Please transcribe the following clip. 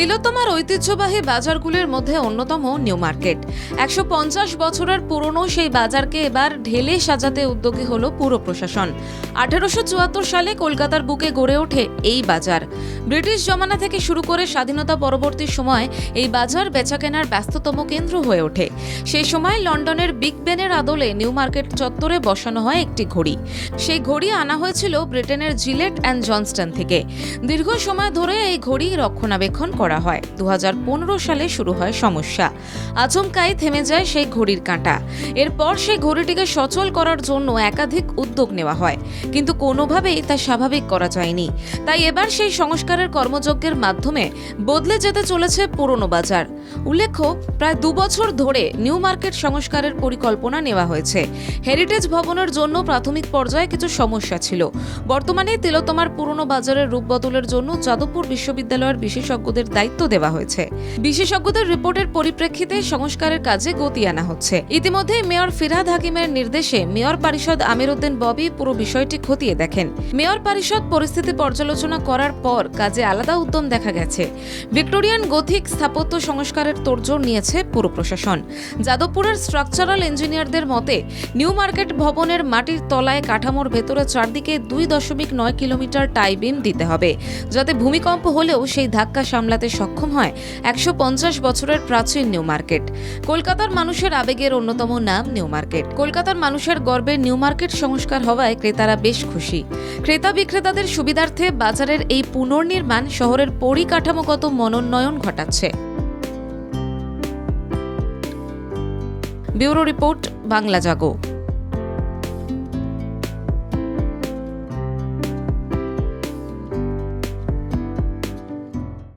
তিলোত্তমার ঐতিহ্যবাহী বাজারগুলির মধ্যে অন্যতম নিউ মার্কেট। একশো পঞ্চাশ বছরের পুরনো সেই বাজারকে এবার ঢেলে সাজাতে উদ্যোগী হল পুর প্রশাসন। আঠারোশো চুয়াত্তর সালে কলকাতার বুকে গড়ে ওঠে এই বাজার। ব্রিটিশ জমানা থেকে শুরু করে স্বাধীনতা পরবর্তী সময় এই বাজার বেচাকেনার ব্যস্ততম কেন্দ্র হয়ে ওঠে। সেই সময় লন্ডনের বিগ বেনের আদলে নিউ মার্কেট চত্বরে বসানো হয় একটি ঘড়ি। সেই ঘড়ি আনা হয়েছিল ব্রিটেনের জিলেট অ্যান্ড জনস্টন থেকে। দীর্ঘ সময় ধরে এই ঘড়ি রক্ষণাবেক্ষণ করা হয়। দু হাজার পনেরো সালে শুরু হয় সমস্যা। আচমকাই থেমে যায় সেই ঘড়ির কাঁটা। এরপর সেই ঘড়িটিকে সচল করার জন্য একাধিক উদ্যোগ নেওয়া হয়। কিন্তু কোনোভাবেই তা স্বাভাবিক করা যায়নি। তাই এবার সেই সংস্কারের কর্মযজ্ঞের মাধ্যমে বদলে যেতে চলেছে পুরনো বাজার। উল্লেখ্য, প্রায় দু বছর ধরে নিউ মার্কেট সংস্কারের পরিকল্পনা নেওয়া হয়েছে। হেরিটেজ ভবনের জন্য প্রাথমিক পর্যায়ে কিছু সমস্যা ছিল। বর্তমানে তিলোত্তমার পুরনো বাজারের রূপ বদলের জন্য যাদবপুর বিশ্ববিদ্যালয়ের বিশেষজ্ঞদের দায়িত্ব দেওয়া হয়েছে। বিশেষজ্ঞদের রিপোর্টের পরিপ্রেক্ষিতে সংস্কারের কাজে গতি আনা হচ্ছে। ইতিমধ্যে মেয়র ফিরহাদ হাকিমের নির্দেশে মেয়র পরিষদ আমির উদ্দিন ববি পুরো বিষয়টি খতিয়ে দেখেন। মেয়র পরিষদ পরিস্থিতি পর্যালোচনা করার পর কাজে আলাদা উদ্যম দেখা গেছে। ভিক্টোরিয়ান গথিক স্থাপত্য সংস্কারের তোড়জোড় নিয়েছে পুর প্রশাসন। যাদবপুরের স্ট্রাকচারাল ইঞ্জিনিয়ারদের মতে, নিউ মার্কেট ভবনের মাটির তলায় কাঠামোর ভেতরে চারদিকে দুই দশমিক নয় কিলোমিটার টাই বিম দিতে হবে, যাতে ভূমিকম্প হলেও সেই ধাক্কা সামলাতে সক্ষম হয় একশো পঞ্চাশ বছরের প্রাচীন নিউ মার্কেট। কলকাতার মানুষের আবেগের অন্যতম নাম নিউ মার্কেট। কলকাতার মানুষের গর্বের নিউ মার্কেট সংস্কার হওয়ায় ক্রেতারা বেশ খুশি। ক্রেতা বিক্রেতাদের সুবিধার্থে বাজারের এই পুনর্নির্মাণ শহরের পরিকাঠামোগত মনোন্নয়ন ঘটাচ্ছে। Bureau report, Bangla Jago.